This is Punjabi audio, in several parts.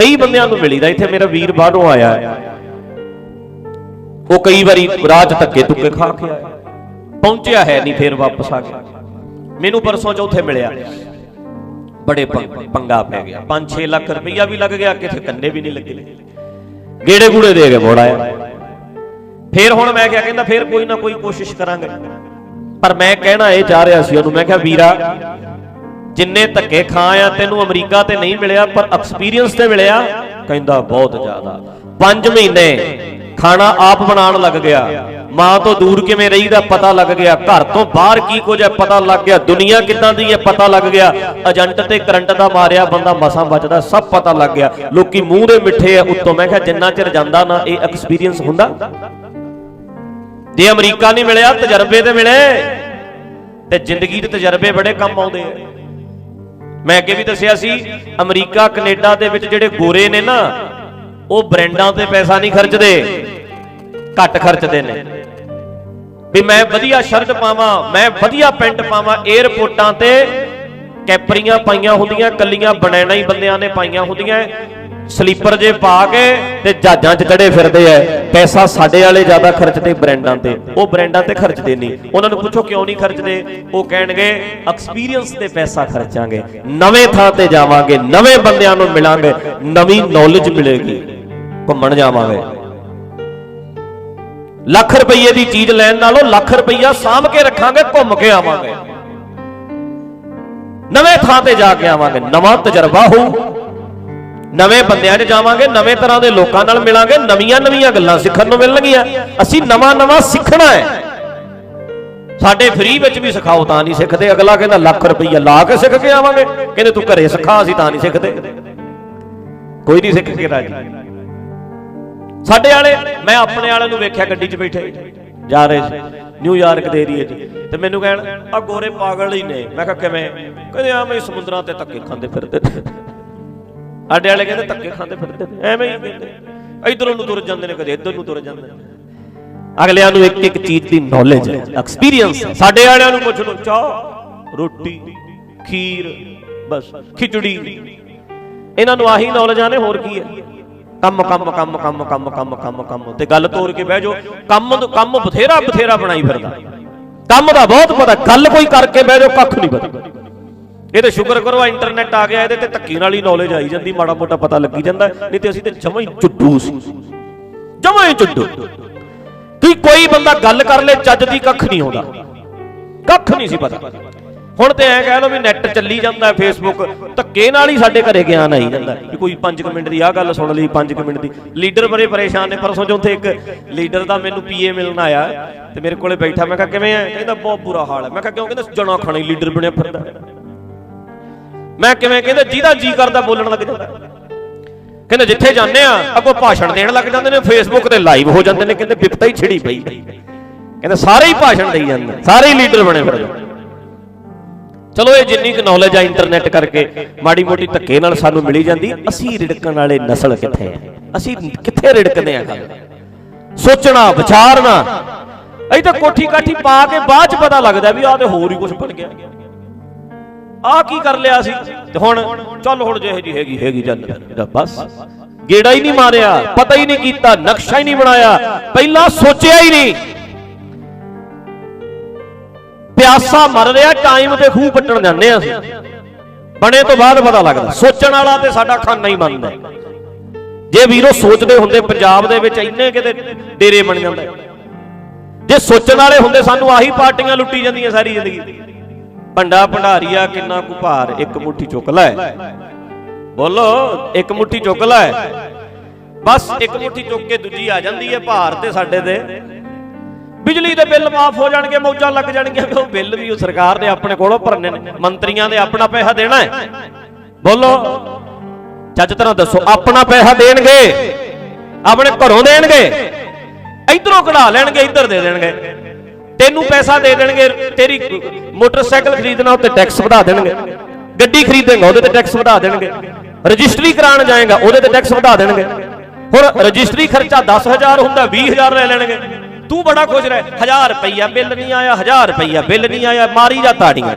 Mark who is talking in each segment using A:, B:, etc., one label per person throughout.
A: ਕਈ ਬੰਦਿਆਂ ਨੂੰ ਮਿਲੀਦਾ, ਇੱਥੇ ਮੇਰਾ ਵੀਰ ਬਾਹਰੋਂ ਆਇਆ ਹੈ। ਉਹ ਕਈ ਵਾਰੀ ਰਾਹ 'ਚ ਧੱਕੇ ਤੁੱਕੇ ਖਾ ਕੇ ਆਇਆ। ਪਹੁੰਚਿਆ ਹੈ ਨਹੀਂ, ਫੇਰ ਵਾਪਸ ਆ ਗਿਆ। ਮੈਨੂੰ ਪਰਸੋਂ ਚੌਥੇ ਮਿਲਿਆ। ਬੜੇ ਪੰਗਾ ਪੈ ਗਿਆ। 5-6 ਲੱਖ ਰੁਪਈਆ ਵੀ ਲੱਗ ਗਿਆ ਕਿਸੇ ਕੰਨੇ ਵੀ ਨਹੀਂ ਲੱਗੇ। ਗੇੜੇ ਗੂੜੇ ਦੇ ਕੇ ਮੋੜ ਆਇਆ। ਫੇਰ ਹੁਣ ਮੈਂ ਕਿਹਾ, ਕਹਿੰਦਾ ਫੇਰ ਕੋਈ ਨਾ ਕੋਈ ਕੋਸ਼ਿਸ਼ ਕਰਾਂਗੇ। ਪਰ ਮੈਂ ਕਹਿਣਾ ਇਹ ਚਾਹ ਰਿਹਾ ਸੀ, ਉਹਨੂੰ ਮੈਂ ਕਿਹਾ, ਵੀਰਾ ਜਿੰਨੇ ਧੱਕੇ ਖਾ ਆ, ਤੈਨੂੰ ਅਮਰੀਕਾ ਤੇ ਨਹੀਂ ਮਿਲਿਆ, ਪਰ ਐਕਸਪੀਰੀਅੰਸ ਤੇ ਮਿਲਿਆ, ਕਹਿੰਦਾ ਬਹੁਤ ਜ਼ਿਆਦਾ। 5 ਮਹੀਨੇ ਖਾਣਾ ਆਪ ਬਣਾਉਣ ਲੱਗ ਗਿਆ। ਮਾਂ ਤੋਂ ਦੂਰ ਕਿਵੇਂ ਰਹੀਦਾ, ਪਤਾ ਲੱਗ ਗਿਆ। ਘਰ ਤੋਂ ਬਾਹਰ ਕੀ ਕੁਝ ਹੈ, ਪਤਾ ਲੱਗ ਗਿਆ। ਦੁਨੀਆ ਕਿੱਦਾਂ ਦੀ ਹੈ, ਪਤਾ ਲੱਗ ਗਿਆ। ਏਜੰਟ ਤੇ ਕਰੰਟ ਦਾ ਮਾਰਿਆ, ਬੰਦਾ ਮਸਾਂ ਬਚਦਾ, ਸਭ ਪਤਾ ਲੱਗ ਗਿਆ। ਲੋਕੀ ਮੂੰਹ ਦੇ ਮਿੱਠੇ ਆ, ਉੱਤੋਂ ਮੈਂ ਕਿਹਾ, ਜਿੰਨਾ ਚਿਰ ਜਾਂਦਾ ਨਾ, ਇਹ ਐਕਸਪੀਰੀਅੰਸ ਹੁੰਦਾ। ਜੇ ਅਮਰੀਕਾ ਨਹੀਂ ਮਿਲਿਆ, ਤਜਰਬੇ ਤੇ ਮਿਲੇ। ਤੇ ਜ਼ਿੰਦਗੀ ਦੇ ਤਜਰਬੇ ਬੜੇ ਕੰਮ ਆਉਂਦੇ ਆ। ਮੈਂ ਅੱਗੇ ਵੀ ਦੱਸਿਆ ਸੀ, ਅਮਰੀਕਾ, ਕੈਨੇਡਾ ਦੇ ਵਿੱਚ ਜਿਹੜੇ ਗੋਰੇ ਨੇ ਨਾ, ਉਹ ਬ੍ਰਾਂਡਾਂ ਤੇ ਪੈਸਾ ਨਹੀਂ ਖਰਚਦੇ, ਘੱਟ ਖਰਚਦੇ ਨੇ। ਵੀ ਮੈਂ ਵਧੀਆ ਸ਼ਰਟ ਪਾਵਾਂ, ਮੈਂ ਵਧੀਆ ਪੈਂਟ ਪਾਵਾਂ 에ਅਰਪੋਰਟਾਂ ਤੇ ਕੈਪਰੀਆਂ ਪਾਈਆਂ ਹੁੰਦੀਆਂ, ਕੱਲੀਆਂ ਬਣੈਣਾ ਹੀ ਬੰਦਿਆਂ ਨੇ ਪਾਈਆਂ ਹੁੰਦੀਆਂ ਸਲੀਪਰ ਜੇ ਪਾ ਕੇ ਤੇ ਜਹਾਜ਼ਾਂ 'ਚ ਚੜੇ ਫਿਰਦੇ ਐ ਪੈਸਾ ਸਾਡੇ ਵਾਲੇ ਜ਼ਿਆਦਾ ਖਰਚਦੇ ਬ੍ਰਾਂਡਾਂ ਤੇ। ਉਹ ਬ੍ਰਾਂਡਾਂ ਤੇ ਖਰਚਦੇ ਨਹੀਂ। ਉਹਨਾਂ ਨੂੰ ਪੁੱਛੋ ਕਿਉਂ ਨਹੀਂ ਖਰਚਦੇ? ਉਹ ਕਹਿਣਗੇ ਐਕਸਪੀਰੀਅੰਸ ਤੇ ਪੈਸਾ ਖਰਚਾਂਗੇ। ਨਵੇਂ ਥਾਂ ਤੇ ਜਾਵਾਂਗੇ। ਨਵੇਂ ਬੰਦਿਆਂ ਨੂੰ ਮਿਲਾਂਗੇ। ਨਵੀਂ ਨੌਲੇਜ ਮਿਲੇਗੀ। ਘੁੰਮਣ ਜਾਵਾਂਗੇ। ਲੱਖ ਰੁਪਏ ਦੀ ਚੀਜ਼ ਲੈਣ ਨਾਲੋਂ ਲੱਖ ਰੁਪਈਆ ਸਾਂਭ ਕੇ ਰੱਖਾਂਗੇ, ਘੁੰਮ ਕੇ ਆਵਾਂਗੇ। ਨਵੇਂ ਥਾਂ ਤੇ ਜਾ ਕੇ ਆਵਾਂਗੇ। ਨਵਾਂ ਤਜਰਬਾ ਹੋਊ। ਨਵੇਂ ਬੰਦਿਆਂ 'ਚ ਜਾਵਾਂਗੇ, ਨਵੇਂ ਤਰ੍ਹਾਂ ਦੇ ਲੋਕਾਂ ਨਾਲ ਮਿਲਾਂਗੇ, ਨਵੀਆਂ ਨਵੀਆਂ ਗੱਲਾਂ ਸਿੱਖਣ ਨੂੰ ਮਿਲਣਗੀਆਂ। ਅਸੀਂ ਨਵਾਂ ਨਵਾਂ ਸਿੱਖਣਾ ਹੈ। ਸਾਡੇ ਫ੍ਰੀ ਵਿੱਚ ਵੀ ਸਿਖਾਓ ਤਾਂ ਨਹੀਂ ਸਿੱਖਦੇ। ਅਗਲਾ ਕਹਿੰਦਾ ਲੱਖ ਰੁਪਈਆ ਲਾ ਕੇ ਸਿੱਖ ਕੇ ਆਵਾਂਗੇ। ਕਹਿੰਦੇ ਤੂੰ ਘਰੇ ਸਿਖਾ, ਅਸੀਂ ਤਾਂ ਨਹੀਂ ਸਿੱਖਦੇ। ਕੋਈ ਨਹੀਂ ਸਿੱਖ ਕੇ ਰਾਜੀ। ਸਾਡੇ ਵਾਲੇ, ਮੈਂ ਆਪਣੇ ਵਾਲੇ ਨੂੰ ਵੇਖਿਆ ਗੱਡੀ 'ਚ ਬੈਠੇ। ਜਾ ਰਹੇ ਸੀ। ਨਿਊਯਾਰਕ ਦੇ ਏਰੀਏ 'ਚ। ਤੇ ਮੈਨੂੰ ਕਹਿਣ ਆ ਗੋਰੇ ਪਾਗਲ ਹੀ ਨੇ। ਮੈਂ ਕਿਹਾ ਕਿਵੇਂ? ਕਹਿੰਦੇ ਆਵੇਂ ਹੀ ਸਮੁੰਦਰਾਂ ਤੇ ਧੱਕੇ ਖਾਂਦੇ ਫਿਰਦੇ। ਸਾਡੇ ਵਾਲੇ ਕਹਿੰਦੇ ਧੱਕੇ ਖਾਂਦੇ ਫਿਰਦੇ ਨੇ, ਐਵੇਂ ਹੀ ਕਹਿੰਦੇ ਇਧਰੋਂ ਨੂੰ ਤੁਰ ਜਾਂਦੇ ਨੇ ਕਦੇ, ਇੱਧਰ ਨੂੰ ਤੁਰ ਜਾਂਦੇ ਨੇ। ਅਗਲਿਆਂ ਨੂੰ ਇੱਕ ਇੱਕ ਚੀਜ਼ ਦੀ ਨੌਲੇਜ ਹੈ ਐਕਸਪੀਰੀਅੰਸ ਸਾਡੇ ਵਾਲਿਆਂ ਨੂੰ ਪੁੱਛ ਲਓ, ਚਾਹ, ਰੋਟੀ, ਖੀਰ, ਬਸ, ਖਿਚੜੀ। ਇਹਨਾਂ ਨੂੰ ਆਹੀ ਨੌਲੇਜ ਨੇ ਹੋਰ ਕੀ ਹੈ? ਕੰਮ ਕੰਮ ਕੰਮ ਕੰਮ ਕੰਮ ਕੰਮ ਕੰਮ ਕੰਮ। ਤੇ ਗੱਲ ਤੋੜ ਕੇ ਬਹਿ ਜਾਓ, ਕੰਮ ਨੂੰ- ਕੰਮ ਬਥੇਰਾ ਬਥੇਰਾ ਬਣਾਈ ਫਿਰਦਾ। ਕੰਮ ਦਾ ਬਹੁਤ ਪਤਾ, ਗੱਲ ਕੋਈ ਕਰਕੇ ਬਹਿ ਜਾਓ, ਕੱਖ ਨਹੀਂ ਪਤਾ। ਇਹ ਤਾਂ ਸ਼ੁਕਰ ਕਰੋ ਆ ਇੰਟਰਨੈਟ ਆ ਗਿਆ, ਇਹਦੇ ਤੇ ਧੱਕੀ ਨਾਲ ਹੀ ਨੌਲੇਜ ਆਈ ਜਾਂਦੀ, ਮਾੜਾ ਮੋਟਾ ਪਤਾ ਲੱਗੀ ਜਾਂਦਾ। ਨਹੀਂ ਤੇ ਅਸੀਂ ਤੇ ਜਮਾਂ ਹੀ ਚੁੱਡੂ ਸੀ। ਜਮਾਂ ਹੀ ਚੁੱਡੂ ਕਿ ਕੋਈ ਬੰਦਾ ਗੱਲ ਕਰ ਲੈ, ਚੱਜ ਦੀ ਕੱਖ ਨਹੀਂ ਆਉਂਦਾ। ਕੱਖ ਨਹੀਂ ਸੀ ਪਤਾ। ਹੁਣ ਤੇ ਐ ਕਹਿ ਲਓ ਵੀ ਨੈਟ ਚੱਲੀ ਜਾਂਦਾ ਫੇਸਬੁੱਕ ਧੱਕੇ ਨਾਲ ਹੀ ਸਾਡੇ ਘਰੇ ਗਿਆਨ ਆਈ ਜਾਂਦਾ। ਕਿ ਕੋਈ 5 ਮਿੰਟ ਦੀ ਆਹ ਗੱਲ ਸੁਣ ਲਈ 5 ਮਿੰਟ ਦੀ। ਲੀਡਰ ਬੜੇ ਪਰੇਸ਼ਾਨ ਨੇ, ਪਰਸੋਂ ਚੌਥੇ ਇੱਕ ਲੀਡਰ ਦਾ ਮੈਨੂੰ ਪੀਏ ਮਿਲਣ ਆਇਆ ਤੇ ਮੇਰੇ ਕੋਲੇ ਬੈਠਾ, ਮੈਂ ਕਿਹਾ, ਕਿਵੇਂ ਆ? ਕਹਿੰਦਾ, ਬਹੁਤ ਬੁਰਾ ਹਾਲ ਹੈ। ਮੈਂ ਕਿਹਾ, ਕਿਉਂ? ਕਹਿੰਦਾ, ਜਣਾ ਖਾਣੀ ਲੀਡਰ ਬਣਿਆ ਫਿਰਦਾ। ਮੈਂ ਕਿਵੇਂ ਕਹਿੰਦਾ, ਜਿਹਦਾ ਜੀ ਕਰਦਾ ਬੋਲਣ ਲੱਗ ਜਾਂਦਾ। ਕਹਿੰਦੇ, ਜਿੱਥੇ ਜਾਂਦੇ ਆ, ਅੱਗੋਂ ਭਾਸ਼ਣ ਦੇਣ ਲੱਗ ਜਾਂਦੇ ਨੇ ਫੇਸਬੁੱਕ ਤੇ ਲਾਈਵ ਹੋ ਜਾਂਦੇ ਨੇ, ਕਹਿੰਦੇ ਵਿਪਤਾ ਹੀ ਛਿੜੀ ਪਈ ਕਹਿੰਦੇ, ਸਾਰੇ ਹੀ ਭਾਸ਼ਣ ਦੇਈ ਜਾਂਦੇ ਸਾਰੇ ਹੀ ਲੀਡਰ ਬਣੇ ਫਿਰਦੇ ਚਲੋ, ਇਹ ਜਿੰਨੀ ਕੁ ਨੌਲੇਜ ਆ ਇੰਟਰਨੈਟ ਕਰਕੇ, ਮਾੜੀ ਮੋਟੀ ਧੱਕੇ ਨਾਲ ਸਾਨੂੰ ਮਿਲੀ ਜਾਂਦੀ ਅਸੀਂ ਰਿੜਕਣ ਵਾਲੇ ਨਸਲ ਕਿੱਥੇ ਆ? ਅਸੀਂ ਕਿੱਥੇ ਰਿੜਕਦੇ ਆ ਗੱਲ? ਸੋਚਣਾ, ਵਿਚਾਰਨਾ। ਇਹ ਤਾਂ ਕੋਠੀ ਕਾਠੀ ਪਾ ਕੇ ਬਾਅਦ ਚ ਪਤਾ ਲੱਗਦਾ ਵੀ ਆਹ ਤੇ ਹੋਰ ਹੀ ਕੁਝ ਬਣ ਗਿਆ। ਆ ਕੀ ਕਰ ਲਿਆ ਸੀ? ਤੇ ਹੁਣ ਚੱਲ ਹੁਣ ਜਿਹੇ ਜੀ ਹੈਗੀ ਹੈਗੀ ਚੱਲ ਬਸ। ਗੇੜਾ ਹੀ ਨਹੀਂ ਮਾਰਿਆ, ਪਤਾ ਹੀ ਨਹੀਂ ਕੀਤਾ, ਨਕਸ਼ਾ ਹੀ ਨਹੀਂ ਬਣਾਇਆ, ਪਹਿਲਾਂ ਸੋਚਿਆ ਹੀ ਨਹੀਂ। ਪਿਆਸਾ ਮਰ ਰਿਹਾ ਟਾਈਮ ਤੇ ਖੂਹ ਪੱਟਣ ਜਾਂਦੇ ਆ ਅਸੀਂ। ਬਣੇ ਤੋਂ ਬਾਅਦ ਪਤਾ ਲੱਗਦਾ, ਸੋਚਣ ਵਾਲਾ ਤੇ ਸਾਡਾ ਖਾਨਾ ਹੀ ਮੰਨਦਾ ਜੇ ਵੀਰੋ ਸੋਚਦੇ ਹੁੰਦੇ, ਪੰਜਾਬ ਦੇ ਵਿੱਚ ਇੰਨੇ ਕਿਤੇ ਡੇਰੇ ਬਣ ਜਾਂਦੇ। ਜੇ ਸੋਚਣ ਵਾਲੇ ਹੁੰਦੇ, ਸਾਨੂੰ ਆਹੀ ਪਾਰਟੀਆਂ ਲੁੱਟੀ ਜਾਂਦੀਆਂ ਸਾਰੀ ਜ਼ਿੰਦਗੀ। ਭੰਡਾ ਭੰਡਾਰੀਆ ਕਿੰਨਾ ਕੁ ਭਾਰ, ਇੱਕ ਮੁੱਠੀ ਚੁੱਕ ਲੈ। ਬੋਲੋ, ਇੱਕ ਮੁੱਠੀ ਚੁੱਕ ਲੈ। ਬਸ ਇੱਕ ਮੁੱਠੀ ਚੁੱਕ ਕੇ ਦੂਜੀ ਆ ਜਾਂਦੀ ਹੈ ਭਾਰ ਤੇ ਸਾਡੇ ਤੇ। ਬਿਜਲੀ ਦੇ ਬਿੱਲ ਮਾਫ ਹੋ ਜਾਣਗੇ, ਮੌਜਾਂ ਲੱਗ ਜਾਣਗੀਆਂ ਉਹ ਬਿੱਲ ਵੀ ਉਹ ਸਰਕਾਰ ਨੇ ਆਪਣੇ ਕੋਲੋਂ ਭਰਨੇ ਨੇ, ਮੰਤਰੀਆਂ ਦੇ ਆਪਣਾ ਪੈਸਾ ਦੇਣਾ ਹੈ। ਬੋਲੋ, ਚੱਜ ਤਰ੍ਹਾਂ ਦੱਸੋ, ਆਪਣਾ ਪੈਸਾ ਦੇਣਗੇ, ਆਪਣੇ ਘਰੋਂ ਦੇਣਗੇ, ਇਧਰੋਂ ਕਢਾ ਲੈਣਗੇ, ਇੱਧਰ ਦੇ ਦੇਣਗੇ। ਤੈਨੂੰ ਪੈਸਾ ਦੇ ਦੇਣਗੇ, ਤੇਰੀ ਮੋਟਰਸਾਈਕਲ ਖਰੀਦਣਾ ਉੱਤੇ ਟੈਕਸ ਵਧਾ ਦੇਣਗੇ। ਗੱਡੀ ਖਰੀਦੇਂਗਾ, ਉਹਦੇ ਤੇ ਟੈਕਸ ਵਧਾ ਦੇਣਗੇ। ਰਜਿਸਟਰੀ ਕਰਾਉਣ ਜਾਏਗਾ, ਉਹਦੇ ਤੇ ਟੈਕਸ ਵਧਾ ਦੇਣਗੇ। ਹੁਣ ਰਜਿਸਟਰੀ ਖਰਚਾ 10000 ਹੁੰਦਾ 20000 ਲੈ ਲੈਣਗੇ। ਤੂੰ ਬੜਾ ਖੁਸ਼ ਰਹਿ 1000 ਰੁਪਈਆ ਬਿੱਲ ਨਹੀਂ ਆਇਆ 1000 ਰੁਪਈਆ ਬਿੱਲ ਨਹੀਂ ਆਇਆ, ਮਾਰੀ ਜਾ ਤਾੜੀਆਂ।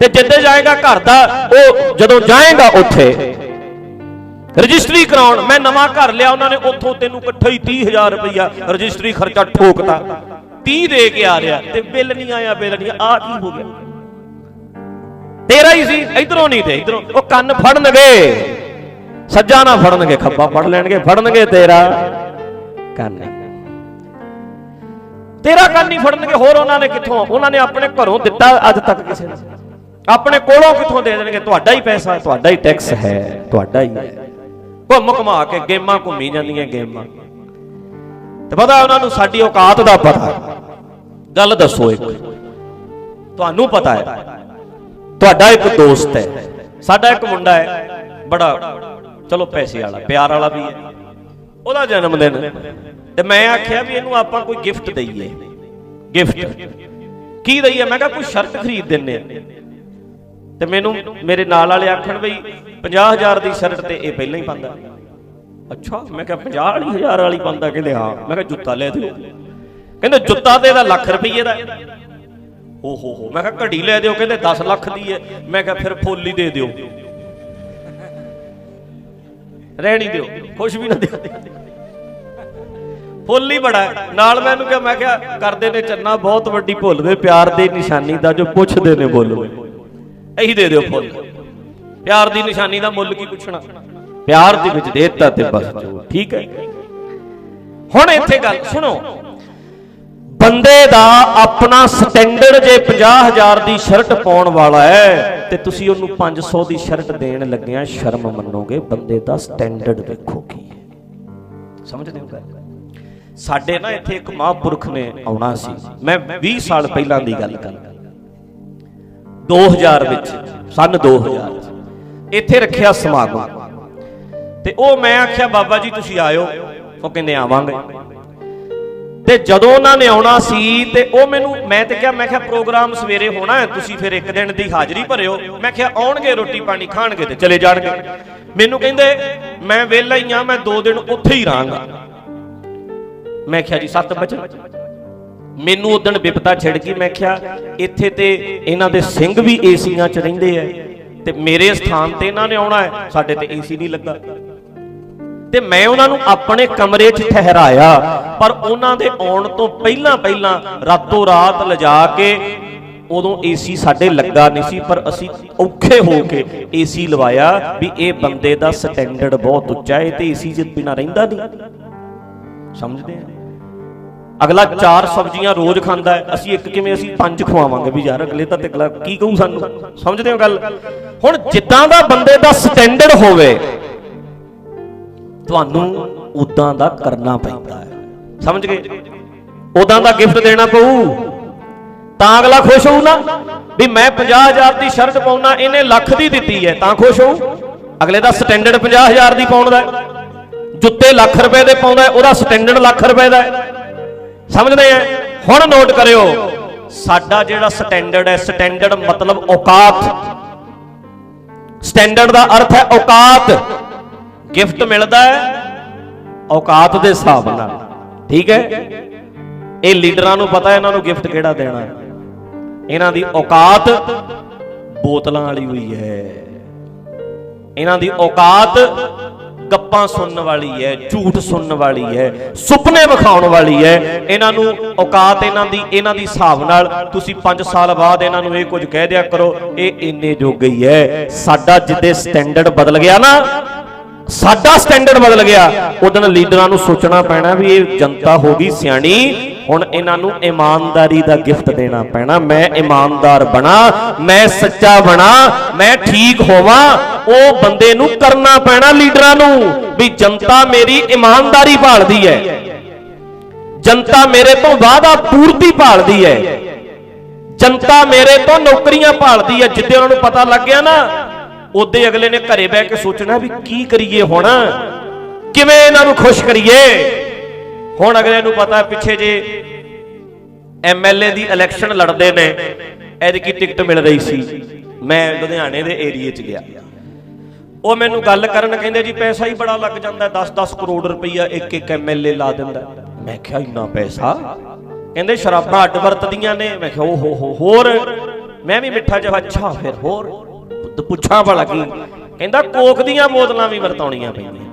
A: ਤੇ ਜਿੱਦੇ ਜਾਏਗਾ ਘਰ ਦਾ, ਉਹ ਜਦੋਂ ਜਾਏਗਾ ਉੱਥੇ, ਰਜਿਸਟਰੀ ਕਰਾਉਣ, ਮੈਂ ਨਵਾਂ ਘਰ ਲਿਆ, ਉਹਨਾਂ ਨੇ ਉੱਥੋਂ ਤੈਨੂੰ ਇਕੱਠਾ ਹੀ 30000 ਰੁਪਈਆ ਰਜਿਸਟਰੀ ਖਰਚਾ ਠੋਕਤਾ। 30 ਦੇ ਕੇ ਆ ਰਿਹਾ ਤੇ ਬਿੱਲ ਨਹੀਂ ਆਇਆ, ਬਿੱਲ ਨਹੀਂ ਆ ਕੀ ਹੋ ਗਿਆ? ਤੇਰਾ ਹੀ ਸੀ, ਇਧਰੋਂ ਨਹੀਂ ਤੇ ਇਧਰੋਂ। ਉਹ ਕੰਨ ਫੜਨਗੇ। ਸੱਜਾ ਨਾ ਫੜਨਗੇ, ਖੱਬਾ ਫੜ ਲੈਣਗੇ, ਫੜਨਗੇ ਤੇਰਾ ਕੰਨ। ਤੇਰਾ ਕੰਨ ਨਹੀਂ ਫੜਨਗੇ, ਹੋਰ ਉਹਨਾਂ ਨੇ ਕਿੱਥੋਂ? ਉਹਨਾਂ ਨੇ ਆਪਣੇ ਘਰੋਂ ਦਿੱਤਾ ਅੱਜ ਤੱਕ ਕਿਸੇ ਨੇ। ਆਪਣੇ ਕੋਲੋਂ ਕਿੱਥੋਂ ਦੇ ਦੇਣਗੇ? ਤੁਹਾਡਾ ਹੀ ਪੈਸਾ ਹੈ, ਤੁਹਾਡਾ ਹੀ ਟੈਕਸ ਹੈ, ਤੁਹਾਡਾ ਹੀ। ਘੁੰਮ ਘੁਮਾ ਕੇ ਗੇਮਾਂ ਘੁੰਮੀ ਜਾਂਦੀਆਂ ਗੇਮਾਂ। ਤੇ ਪਤਾ ਉਹਨਾਂ ਨੂੰ ਸਾਡੀ ਔਕਾਤ ਦਾ ਪਤਾ। ਗੱਲ ਦੱਸੋ ਇੱਕ। ਤੁਹਾਨੂੰ ਪਤਾ ਹੈ। ਤੁਹਾਡਾ ਇੱਕ ਦੋਸਤ ਹੈ। ਸਾਡਾ ਇੱਕ ਮੁੰਡਾ ਹੈ। ਬੜਾ, ਚਲੋ ਪੈਸੇ ਵਾਲਾ, ਪਿਆਰ ਵਾਲਾ ਵੀ ਹੈ। ਉਹਦਾ ਜਨਮ ਦਿਨ। ਤੇ ਮੈਂ ਆਖਿਆ ਵੀ ਇਹਨੂੰ ਆਪਾਂ ਕੋਈ ਗਿਫਟ ਦਈਏ। ਗਿਫਟ ਕੀ ਦਈਏ? ਮੈਂ ਕਿਹਾ ਕੋਈ ਸ਼ਰਟ ਖਰੀਦ ਦਿੰਨੇ ਆ। ਤੇ ਮੈਨੂੰ, ਮੇਰੇ ਨਾਲ ਵਾਲੇ ਆਖਣ ਬਈ 50000 ਦੀ ਸ਼ਰਟ ਤੇ ਇਹ ਪਹਿਲਾਂ ਹੀ ਪਾਉਂਦਾ। ਅੱਛਾ, ਮੈਂ ਕਿਹਾ 50000 ਵਾਲੀ ਪਾਉਂਦਾ ਕਹਿੰਦੇ ਹਾਂ। ਮੈਂ ਕਿਹਾ ਜੁੱਤਾ ਲੈ ਦਿਓ। ਕਹਿੰਦੇ ਜੁੱਤਾ ਤੇ ਇਹਦਾ ਲੱਖ ਰੁਪਏ ਦਾ। ਓ ਹੋ ਹੋ, ਮੈਂ ਕਿਹਾ ਘੜੀ ਲੈ ਦਿਓ, ਕਹਿੰਦੇ 10 ਲੱਖ ਦੀ ਹੈ ਮੈਂ ਕਿਹਾ ਫਿਰ ਫੁੱਲ ਹੀ ਦੇ ਦਿਓ। ਰਹਿਣੀ ਦਿਓ ਕੁਛ ਵੀ ਨਾ ਦਿਓ। ਫੁੱਲ ਹੀ ਬੜਾ ਨਾਲ ਮੈਨੂੰ ਕਿਹਾ, ਮੈਂ ਕਿਹਾ ਕਰਦੇ ਨੇ ਚੰਨਾ, ਬਹੁਤ ਵੱਡੀ ਭੁੱਲ ਦੇ ਪਿਆਰ ਦੀ ਨਿਸ਼ਾਨੀ ਦਾ ਜੋ ਪੁੱਛਦੇ ਨੇ ਬੋਲੋ ਇਹੀ ਦੇ ਦਿਓ ਫੁੱਲ। ਪਿਆਰ ਦੀ ਨਿਸ਼ਾਨੀ ਦਾ ਮੁੱਲ ਕੀ ਪੁੱਛਣਾ? ਪਿਆਰ ਦੇ ਵਿੱਚ ਦੇਤਾ ਤੇ ਬਸ ਜੋ। ਠੀਕ ਹੈ। ਹੁਣ ਇੱਥੇ ਗੱਲ, ਸੁਣੋ। ਬੰਦੇ ਦਾ ਆਪਣਾ ਸਟੈਂਡਰਡ ਜੇ 50000 ਦੀ ਸ਼ਰਟ ਪਾਉਣ ਵਾਲਾ ਹੈ, ਤੇ ਤੁਸੀਂ ਉਹਨੂੰ 500 ਦੀ ਸ਼ਰਟ ਦੇਣ ਲੱਗਿਆ ਸ਼ਰਮ ਮੰਨੋਗੇ? ਬੰਦੇ ਦਾ ਸਟੈਂਡਰਡ ਵੇਖੋ ਕੀ ਹੈ। ਸਮਝਦੇ ਹੋ ਗੱਲ? ਸਾਡੇ ਨਾ ਇੱਥੇ ਇੱਕ ਮਹਾਂਪੁਰਖ ਨੇ ਆਉਣਾ ਸੀ। ਮੈਂ 20 ਸਾਲ ਪਹਿਲਾਂ ਦੀ ਗੱਲ ਕਰ 2000 ਵਿੱਚ, ਸਨ 2000 ਚ ਇੱਥੇ ਰੱਖਿਆ ਸਮਾਗਮ। ਤੇ ਉਹ ਮੈਂ ਆਖਿਆ, ਬਾਬਾ ਜੀ ਤੁਸੀਂ ਆਇਓ। ਉਹ ਕਹਿੰਦੇ, ਆਵਾਂਗੇ। ਤੇ ਜਦੋਂ ਉਹਨਾਂ ਨੇ ਆਉਣਾ ਸੀ ਤੇ ਉਹ ਮੈਨੂੰ, ਮੈਂ ਤੇ ਕਿਹਾ, ਮੈਂ ਕਿਹਾ ਪ੍ਰੋਗਰਾਮ ਸਵੇਰੇ ਹੋਣਾ ਹੈ, ਤੁਸੀਂ ਫਿਰ ਇੱਕ ਦਿਨ ਦੀ ਹਾਜ਼ਰੀ ਭਰਿਓ। ਮੈਂ ਕਿਹਾ, ਆਉਣਗੇ ਰੋਟੀ ਪਾਣੀ, ਖਾਣਗੇ ਤੇ ਚਲੇ ਜਾਣਗੇ। ਮੈਨੂੰ ਕਹਿੰਦੇ, ਮੈਂ ਵਿਹਲਾ ਹੀ ਆ ਮੈਂ ਦੋ ਦਿਨ ਉੱਥੇ ਹੀ ਰਹਾਂਗਾ। ਮੈਂ ਕਿਹਾ ਜੀ 7 ਵਜੇ। ਮੈਨੂੰ ਉਦੋਂ ਵਿਪਤਾ ਛਿੜ ਗਈ। ਮੈਂ ਕਿਹਾ, ਇੱਥੇ ਤੇ ਇਹਨਾਂ ਦੇ ਸਿੰਘ ਵੀ ਏਸੀਆਂ 'ਚ ਰਹਿੰਦੇ ਐ ਤੇ ਮੇਰੇ ਸਥਾਨ ਤੇ ਇਹਨਾਂ ਨੇ ਆਉਣਾ ਹੈ, ਸਾਡੇ ਤੇ ਏਸੀ ਨਹੀਂ ਲੱਗਾ। ਤੇ ਮੈਂ ਉਹਨਾਂ ਨੂੰ ਆਪਣੇ ਕਮਰੇ 'ਚ ਠਹਿਰਾਇਆ, ਪਰ ਉਹਨਾਂ ਦੇ ਆਉਣ ਤੋਂ ਪਹਿਲਾਂ ਪਹਿਲਾਂ ਰਾਤੋਂ ਰਾਤ ਲਿਜਾ ਕੇ ਉਦੋਂ ਏਸੀ ਸਾਡੇ ਲੱਗਾ ਨਹੀਂ ਸੀ, ਪਰ ਅਸੀਂ ਔਖੇ ਹੋ ਕੇ ਏਸੀ ਲਵਾਇਆ ਵੀ ਇਹ ਬੰਦੇ ਦਾ ਸਟੈਂਡਰਡ ਬਹੁਤ ਉੱਚਾ ਹੈ ਤੇ ਏਸੀ 'ਚ ਬਿਨਾ ਰਹਿੰਦਾ ਨਹੀਂ। ਸਮਝਦੇ ਆ? ਅਗਲਾ ਚਾਰ ਸਬਜ਼ੀਆਂ ਰੋਜ਼ ਖਾਂਦਾ ਹੈ, ਅਸੀਂ ਇੱਕ ਕਿਵੇਂ ਅਸੀਂ ਪੰਜ ਖਵਾਵਾਂਗੇ ਵੀ ਯਾਰ ਅਗਲੇ ਤਾਂ ਤੇ ਅਗਲਾ ਕੀ ਕਹੂ ਸਾਨੂੰ? ਸਮਝਦੇ ਹੋ ਗੱਲ? ਹੁਣ ਜਿੱਦਾਂ ਦਾ ਬੰਦੇ ਦਾ ਸਟੈਂਡਰਡ ਹੋਵੇ ਤੁਹਾਨੂੰ ਉਦਾਂ ਦਾ ਕਰਨਾ ਪੈਂਦਾ ਹੈ। ਸਮਝ ਗਏ? ਉਦਾਂ ਦਾ ਗਿਫਟ ਦੇਣਾ ਪਊ। ਤਾਂ ਅਗਲਾ ਖੁਸ਼ ਹੋਊ ਨਾ ਵੀ ਮੈਂ 50000 ਦੀ ਸ਼ਰਟ ਪਾਉਣਾ, ਇਹਨੇ ਲੱਖ ਦੀ ਦਿੱਤੀ ਹੈ, ਤਾਂ ਖੁਸ਼ ਹੋਊ। ਅਗਲੇ ਦਾ ਸਟੈਂਡਰਡ 50000 ਦੀ ਪਾਉਣ ਦਾ ਜੁੱਤੇ ਲੱਖ ਰੁਪਏ ਦੇ ਪਾਉਂਦਾ ਉਹਦਾ ਸਟੈਂਡਰਡ ਲੱਖ ਰੁਪਏ ਦਾ ਸਮਝਦੇ ਆ? ਹੁਣ ਨੋਟ ਕਰਿਓ, ਸਾਡਾ ਜਿਹੜਾ ਸਟੈਂਡਰਡ ਹੈ, ਸਟੈਂਡਰਡ ਮਤਲਬ ਔਕਾਤ। ਸਟੈਂਡਰਡ ਦਾ ਅਰਥ ਹੈ ਔਕਾਤ। ਗਿਫਟ ਮਿਲਦਾ ਹੈ ਔਕਾਤ ਦੇ ਹਿਸਾਬ ਨਾਲ। ਠੀਕ ਹੈ? ਇਹ ਲੀਡਰਾਂ ਨੂੰ ਪਤਾ ਇਹਨਾਂ ਨੂੰ ਗਿਫਟ ਕਿਹੜਾ ਦੇਣਾ ਹੈ। ਇਹਨਾਂ ਦੀ ਔਕਾਤ ਬੋਤਲਾਂ ਵਾਲੀ ਹੋਈ ਹੈ। ਇਹਨਾਂ ਦੀ ਔਕਾਤ ਗੱਪਾਂ ਸੁਣਨ ਵਾਲੀ ਹੈ, ਝੂਠ ਸੁਣਨ ਵਾਲੀ ਹੈ, ਸੁਪਨੇ ਵਿਖਾਉਣ ਵਾਲੀ ਹੈ। ਇਹਨਾਂ ਨੂੰ ਔਕਾਤ ਇਹਨਾਂ ਦੀ ਇਹਨਾਂ ਦੀ ਹਿਸਾਬ ਨਾਲ ਤੁਸੀਂ 5 ਸਾਲ ਬਾਅਦ ਇਹਨਾਂ ਨੂੰ ਇਹ ਕੁਝ ਕਹਿ ਦਿਆ ਕਰੋ, ਇਹ ਇੰਨੇ ਜੋਗ ਹੈ। ਸਾਡਾ ਜਿੱਦੇ ਸਟੈਂਡਰਡ ਬਦਲ ਗਿਆ ਨਾ ਸਾਡਾ ਸਟੈਂਡਰਡ ਬਦਲ ਗਿਆ। ਉਦੋਂ ਲੀਡਰਾਂ ਨੂੰ ਸੋਚਣਾ ਪੈਣਾ ਵੀ ਇਹ ਜਨਤਾ ਹੋ ਗਈ ਸਿਆਣੀ, ਹੁਣ ਇਹਨਾਂ ਨੂੰ ਇਮਾਨਦਾਰੀ ਦਾ ਗਿਫਟ ਦੇਣਾ ਪੈਣਾ। ਮੈਂ ਇਮਾਨਦਾਰ ਬਣਾ, ਮੈਂ ਸੱਚਾ ਬਣਾ, ਮੈਂ ਠੀਕ ਹੋਵਾਂ, ਉਹ ਬੰਦੇ ਨੂੰ ਕਰਨਾ ਪੈਣਾ ਲੀਡਰਾਂ ਨੂੰ ਵੀ ਜਨਤਾ ਮੇਰੀ ਇਮਾਨਦਾਰੀ ਭਾਲਦੀ ਹੈ। ਜਨਤਾ ਮੇਰੇ ਤੋਂ ਵਾਅਦਾ ਪੂਰਤੀ ਭਾਲਦੀ ਹੈ। ਜਨਤਾ ਮੇਰੇ ਤੋਂ ਨੌਕਰੀਆਂ ਭਾਲਦੀ ਹੈ। ਜਿੱਦੇ ਉਹਨਾਂ ਨੂੰ ਪਤਾ ਲੱਗ ਗਿਆ ਨਾ ਉਦੋਂ ਅਗਲੇ ਨੇ ਘਰੇ ਬਹਿ ਕੇ ਸੋਚਣਾ ਵੀ ਕੀ ਕਰੀਏ ਹੁਣ? ਕਿਵੇਂ ਇਹਨਾਂ ਨੂੰ ਖੁਸ਼ ਕਰੀਏ? ਹੁਣ ਅਗਲੇ ਨੂੰ ਪਤਾ ਪਿੱਛੇ ਜੇ ਐਮਐਲਏ ਦੀ ਇਲੈਕਸ਼ਨ ਲੜਦੇ ਨੇ ਐਦਕੀ ਟਿਕਟ ਮਿਲ ਰਹੀ ਸੀ? ਮੈਂ ਲੁਧਿਆਣੇ ਦੇ ਏਰੀਏ 'ਚ ਗਿਆ। ਉਹ ਮੈਨੂੰ ਗੱਲ ਕਰਨ ਕਹਿੰਦੇ ਜੀ, ਪੈਸਾ ਹੀ ਬੜਾ ਲੱਗ ਜਾਂਦਾ 10-10 ਕਰੋੜ ਰੁਪਈਆ ਇੱਕ ਇੱਕ ਐਮਐਲਏ ਲਾ ਦਿੰਦਾ। ਮੈਂ ਕਿਹਾ, ਇੰਨਾ ਪੈਸਾ? ਕਹਿੰਦੇ, ਸ਼ਰਾਬਾਂ ਅੱਡ ਵਰਤਦੀਆਂ ਨੇ। ਮੈਂ ਕਿਹਾ ਓ ਹੋ ਹੋ, ਹੋਰ। ਮੈਂ ਵੀ ਮਿੱਠਾ ਜਿਹਾ, ਅੱਛਾ, ਫਿਰ ਹੋਰ। ਤੇ ਪੁੱਛਾਂ ਭਲਾ ਕੀ। ਕਹਿੰਦਾ ਕੋਕ ਦੀਆਂ ਬੋਤਲਾਂ ਵੀ ਵਰਤਾਉਣੀਆਂ ਪੈਂਦੀਆਂ।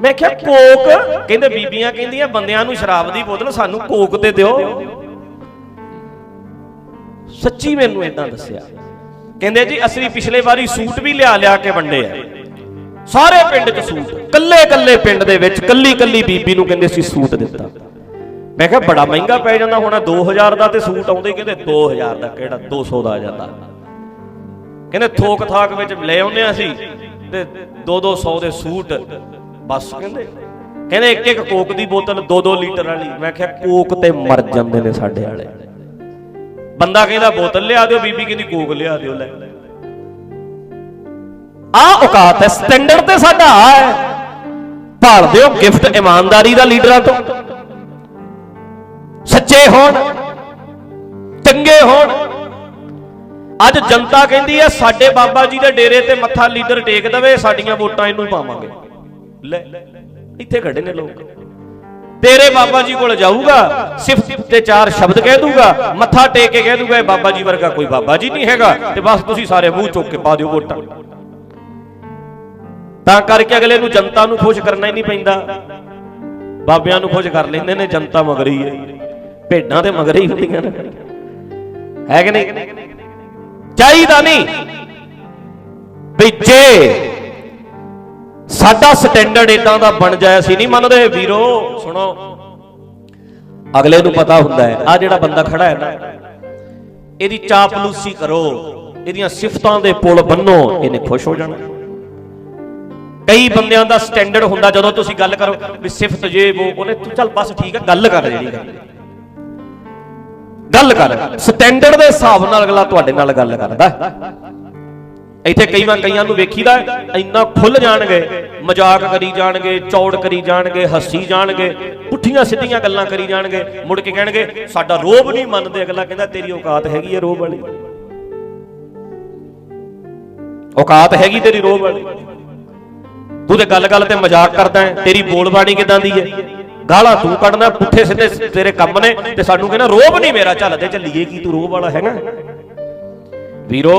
A: ਮੈਂ ਕਿਹਾ, ਕੋਕ? ਕਹਿੰਦੇ ਬੀਬੀਆਂ ਕਹਿੰਦੀਆਂ, ਬੰਦਿਆਂ ਨੂੰ ਸ਼ਰਾਬ ਦੀ ਬੋਤਲ ਸਾਨੂੰ ਕੋਕ ਤੇ ਦਿਓ। ਸੱਚੀ ਮੈਨੂੰ ਇਦਾਂ ਦੱਸਿਆ। ਕਹਿੰਦੇ ਜੀ, ਅਸੀਂ ਪਿਛਲੇ ਵਾਰੀ ਸੂਟ ਵੀ ਲਿਆ ਲਿਆ ਕੇ ਵੰਡੇ ਆ। ਸਾਰੇ ਪਿੰਡ 'ਚ ਸੂਟ। ਕੱਲੇ ਕੱਲੇ ਪਿੰਡ ਦੇ ਵਿੱਚ ਕੱਲੀ ਕੱਲੀ ਬੀਬੀ ਨੂੰ ਕਹਿੰਦੇ ਸੀ ਸੂਟ ਦਿੱਤਾ। ਮੈਂ ਕਿਹਾ, ਬੜਾ ਮਹਿੰਗਾ ਪੈ ਜਾਂਦਾ ਹੋਣਾ। 2000 ਦਾ ਤੇ ਸੂਟ ਆਉਂਦੇ ਹੀ ਕਹਿੰਦੇ 2000 ਦਾ ਕਿਹੜਾ? 200 ਦਾ ਆ ਜਾਂਦਾ। ਕਹਿੰਦੇ ਥੋਕ ਥਾਕ ਵਿੱਚ ਲੈ ਆਉਂਦੇ ਆ ਅਸੀਂ ਤੇ 2-200 ਦੇ ਸੂਟ, ਬਸ ਕਹਿੰਦੇ। ਕਹਿੰਦੇ ਇੱਕ ਇੱਕ ਕੋਕ ਦੀ ਬੋਤਲ 2-2 ਲੀਟਰ ਵਾਲੀ। ਮੈਂ ਕਿਹਾ ਕੋਕ ਤੇ ਮਰ ਜਾਂਦੇ ਨੇ ਸਾਡੇ ਵਾਲੇ। ਬੰਦਾ ਕਹਿੰਦਾ ਬੋਤਲ ਲਿਆ ਦਿਓ, ਬੀਬੀ ਕਹਿੰਦੀ ਕੋਕ ਲਿਆ ਦਿਓ, ਲੈ। ਆ ਔਕਾਤ ਹੈ ਸਟੈਂਡਰਡ ਤੇ ਸਾਡਾ ਆ ਹੈ। ਭਾਲਦੇ ਹੋ ਗਿਫਟ ਇਮਾਨਦਾਰੀ ਦਾ ਲੀਡਰਾਂ ਤੋਂ। ਸੱਚੇ ਹੋਣ, ਚੰਗੇ ਹੋਣ। ਅੱਜ ਜਨਤਾ ਕਹਿੰਦੀ ਹੈ, ਸਾਡੇ ਬਾਬਾ ਜੀ ਦੇ ਡੇਰੇ ਤੇ ਮੱਥਾ ਲੀਡਰ ਟੇਕ ਦਵੇ, ਸਾਡੀਆਂ ਵੋਟਾਂ ਇਹਨੂੰ ਪਾਵਾਂਗੇ। ਲੈ, ਇੱਥੇ ਖੜੇ ਨੇ ਲੋਕ। ਤੇਰੇ ਬਾਬਾ ਜੀ ਕੋਲ ਜਾਊਗਾ, ਸਿਫਤ ਤੇ ਚਾਰ ਸ਼ਬਦ ਕਹਿ ਦੂਗਾ, ਮੱਥਾ ਟੇਕ ਕੇ ਕਹਿ ਦੂਗਾ, ਇਹ ਬਾਬਾ ਜੀ ਵਰਗਾ ਕੋਈ ਬਾਬਾ ਜੀ ਨਹੀਂ ਹੈਗਾ, ਤੇ ਬਸ ਤੁਸੀਂ ਸਾਰੇ ਮੂੰਹ ਚੁੱਕ ਕੇ ਪਾ ਦਿਓ ਵੋਟਾਂ। ਤਾਂ ਕਰਕੇ ਅਗਲੇ ਨੂੰ ਜਨਤਾ ਨੂੰ ਖੁਸ਼ ਕਰਨਾ ਹੀ ਨਹੀਂ ਪੈਂਦਾ। ਬਾਬਿਆਂ ਨੂੰ ਖੁਸ਼ ਕਰ ਲੈਂਦੇ ਨੇ, ਜਨਤਾ ਮਗਰੀ ਹੈ ਭੇਡਾਂ ਤੇ ਮਗਰ ਹੀ ਹੁੰਦੀਆਂ ਨੇ। ਹੈ ਕਿ ਨਹੀਂ? ਚਾਹੀਦਾ ਨਹੀਂ। ਵੀ ਜੇ ਸਾਡਾ ਸਟੈਂਡਰਡ ਇਦਾਂ ਦਾ ਬਣ ਜਾਇਆ ਸੀ, ਨਹੀਂ ਮੰਨਦੇ? ਵੀਰੋ, ਸੁਣੋ। ਅਗਲੇ ਨੂੰ ਪਤਾ ਹੁੰਦਾ ਹੈ ਆ ਜਿਹੜਾ ਬੰਦਾ ਖੜਾ ਹੈ ਨਾ, ਇਹਦੀ ਚਾਪਲੂਸੀ ਕਰੋ, ਇਹਦੀਆਂ ਸਿਫਤਾਂ ਦੇ ਪੁਲ ਬੰਨੋ, ਇਹਨੇ ਖੁਸ਼ ਹੋ ਜਾਣਾ। ਕਈ ਬੰਦਿਆਂ ਦਾ ਸਟੈਂਡਰਡ ਹੁੰਦਾ ਜਦੋਂ ਤੁਸੀਂ ਗੱਲ ਕਰੋ ਵੀ ਸਿਫਤ ਜੇ ਉਹ ਉਹਨੇ ਤੂੰ ਚੱਲ ਬਸ ਠੀਕ ਹੈ, ਗੱਲ ਕਰ ਜਿਹੜੀ ਗੱਲ ਗੱਲ ਕਰ। ਸਟੈਂਡਰਡ ਦੇ ਹਿਸਾਬ ਨਾਲ ਅਗਲਾ ਤੁਹਾਡੇ ਨਾਲ ਗੱਲ ਕਰਦਾ। ਇੱਥੇ ਕਈ ਵਾਰ ਕਈਆਂ ਨੂੰ ਵੇਖੀਦਾ ਹੈ, ਇੰਨਾ ਖੁੱਲ ਜਾਣਗੇ ਮਜ਼ਾਕ ਕਰੀ ਜਾਣਗੇ ਚੌੜ ਕਰੀ ਜਾਣਗੇ ਹੱਸੀ ਜਾਣਗੇ ਪੁੱਠੀਆਂ ਸਿੱਧੀਆਂ ਗੱਲਾਂ ਕਰੀ ਜਾਣਗੇ ਮੁੜ ਕੇ ਕਹਿਣਗੇ ਸਾਡਾ ਰੋਬ ਨਹੀਂ ਮੰਨਦੇ। ਅਗਲਾ ਕਹਿੰਦਾ ਤੇਰੀ ਔਕਾਤ ਹੈਗੀ ਹੈ ਰੋਬ ਵਾਲੀ। ਔਕਾਤ ਹੈਗੀ ਤੇਰੀ ਰੋਬ ਵਾਲੀ। ਤੂੰ ਤੇ ਗੱਲ ਗੱਲ ਤੇ ਮਜ਼ਾਕ ਕਰਦਾ ਤੇਰੀ ਬੋਲਬਾਣੀ ਕਿਦਾਂ ਦੀ ਹੈ? ਗਾਲਾਂ ਤੂੰ ਕੱਢਣਾ, ਪੁੱਠੇ ਸਿੱਧੇ ਤੇਰੇ ਕੰਮ ਨੇ ਤੇ ਸਾਨੂੰ ਕਹਿੰਦਾ, ਰੋਬ ਨਹੀਂ ਮੇਰਾ ਚੱਲਦੇ ਚੱਲੀਏ ਕੀ ਤੂੰ ਰੋਬ ਵਾਲਾ ਹੈਗਾ? ਵੀਰੋ,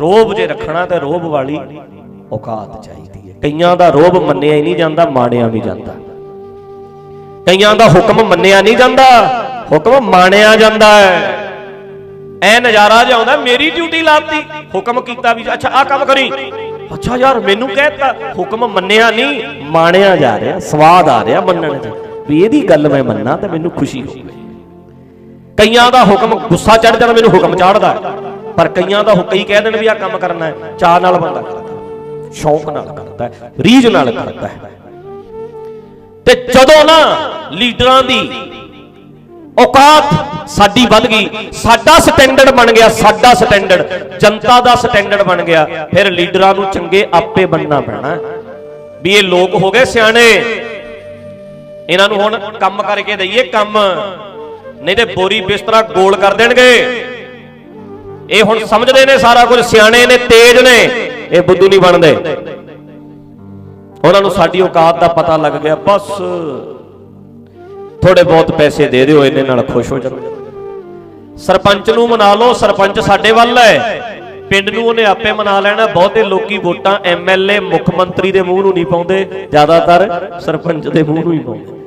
A: ਰੋਬ ਜੇ ਰੱਖਣਾ ਤੇ ਰੋਬ ਵਾਲੀ ਔਕਾਤ ਚਾਹੀਦੀ ਹੈ। ਕਈਆਂ ਦਾ ਰੋਬ ਮੰਨਿਆ ਹੀ ਨਹੀਂ ਜਾਂਦਾ, ਮਾਣਿਆ ਵੀ ਜਾਂਦਾ। ਕਈਆਂ ਦਾ ਹੁਕਮ ਮੰਨਿਆ ਨਹੀਂ ਜਾਂਦਾ, ਹੁਕਮ ਮਾਣਿਆ ਜਾਂਦਾ ਹੈ। ਐ ਨਜ਼ਾਰਾ ਜਿਹਾ ਆਉਂਦਾ, ਮੇਰੀ ਡਿਊਟੀ ਲਾਤੀ, ਹੁਕਮ ਕੀਤਾ ਵੀ, ਅੱਛਾ ਆ ਕੰਮ ਕਰੀ। ਅੱਛਾ ਯਾਰ, ਮੈਨੂੰ ਕਹਿਤਾ ਹੁਕਮ ਮੰਨਿਆ ਨਹੀਂ, ਮਾਣਿਆ ਜਾ ਰਿਹਾ, ਸਵਾਦ ਆ ਰਿਹਾ ਮੰਨਣ 'ਚ ਵੀ ਇਹਦੀ ਗੱਲ ਮੈਂ ਮੰਨਾਂ ਤੇ ਮੈਨੂੰ ਖੁਸ਼ੀ ਹੋਵੇ ਕਈਆਂ ਦਾ ਹੁਕਮ ਗੁੱਸਾ ਚੜ ਜਾਣਾ ਮੈਨੂੰ ਹੁਕਮ ਚਾੜਦਾ ਪਰ ਕਈਆਂ ਦਾ ਹੁਕਮ ਕਹਿ ਦੇਣ ਵੀ ਆ ਕੰਮ ਕਰਨਾ ਹੈ ਚਾਹ ਨਾਲ ਬੰਦਾ ਕਰਦਾ ਸ਼ੌਂਕ ਨਾਲ ਕਰਦਾ ਹੈ, ਰੀਝ ਨਾਲ ਕਰਦਾ ਹੈ। ਤੇ ਜਦੋਂ ਨਾ ਲੀਡਰਾਂ ਦੀ ਔਕਾਤ ਸਾਡੀ ਵੱਧ ਗਈ, ਸਾਡਾ ਸਟੈਂਡਰਡ ਬਣ ਗਿਆ, ਸਾਡਾ ਸਟੈਂਡਰਡ, ਜਨਤਾ ਦਾ ਸਟੈਂਡਰਡ ਬਣ ਗਿਆ, ਫਿਰ ਲੀਡਰਾਂ ਨੂੰ ਚੰਗੇ ਆਪੇ ਬਣਨਾ ਪੈਣਾ ਵੀ ਇਹ ਲੋਕ ਹੋ ਗਏ ਸਿਆਣੇ। ਇਹਨਾਂ ਨੂੰ ਹੁਣ ਕੰਮ ਕਰਕੇ ਦਈਏ ਕੰਮ। ਨਹੀਂ ਤੇ ਬੋਰੀ ਬਿਸਤਰਾ ਗੋਲ ਕਰ ਦੇਣਗੇ। ਇਹ ਹੁਣ ਸਮਝਦੇ ਨੇ ਸਾਰਾ ਕੁਝ, ਸਿਆਣੇ ਨੇ, ਤੇਜ਼ ਨੇ। ਇਹ ਬੁੱਧੂ ਨਹੀਂ ਬਣਦੇ। ਉਹਨਾਂ ਨੂੰ ਸਾਡੀ ਔਕਾਤ ਦਾ ਪਤਾ ਲੱਗ ਗਿਆ, ਬਸ। ਥੋੜੇ ਬਹੁਤ ਪੈਸੇ ਦੇ ਦਿਓ, ਇਹਦੇ ਨਾਲ ਖੁਸ਼ ਹੋ ਜਾਓ। ਸਰਪੰਚ ਨੂੰ ਮਨਾ ਲਓ, ਸਰਪੰਚ ਸਾਡੇ ਵੱਲ ਹੈ। ਪਿੰਡ ਨੂੰ ਉਹਨੇ ਆਪੇ ਮਨਾ ਲੈਣਾ, ਬਹੁਤੇ ਲੋਕੀ ਵੋਟਾਂ ਐਮਐਲਏ ਮੁੱਖ ਮੰਤਰੀ ਦੇ ਮੂੰਹ ਨੂੰ ਨਹੀਂ ਪਾਉਂਦੇ। ਜ਼ਿਆਦਾਤਰ ਸਰਪੰਚ ਦੇ ਮੂੰਹ ਨੂੰ ਹੀ ਪਾਉਂਦੇ।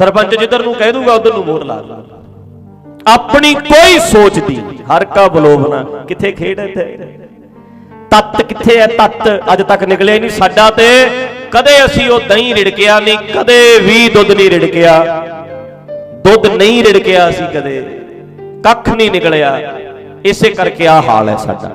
A: ਸਰਪੰਚ ਜਿੱਧਰ ਨੂੰ ਕਹਿ ਦੂਗਾ, ਉਧਰ ਨੂੰ ਮੋਹਰ ਲਾ ਦੂਗਾ। ਆਪਣੀ ਕੋਈ ਸੋਚਦੀ ਹਰ ਕਾ ਬਲੋਬਨਾ ਕਿੱਥੇ ਖੇਡ ਇੱਥੇ? ਤੱਤ ਕਿੱਥੇ ਹੈ? ਤੱਤ ਅੱਜ ਤੱਕ ਨਿਕਲਿਆ ਨਹੀਂ। ਸਾਡਾ ਤੇ ਕਦੇ ਅਸੀਂ ਉਹ ਦਹੀਂ ਰਿੜਕਿਆ ਨਹੀਂ, ਕਦੇ ਵੀ ਦੁੱਧ ਨਹੀਂ ਰਿੜਕਿਆ। ਦੁੱਧ ਨਹੀਂ ਰਿੜਕਿਆ ਅਸੀਂ ਕਦੇ। ਕੱਖ ਨਹੀਂ ਨਿਕਲਿਆ। ਇਸੇ ਕਰਕੇ ਆ ਹਾਲ ਹੈ ਸਾਡਾ।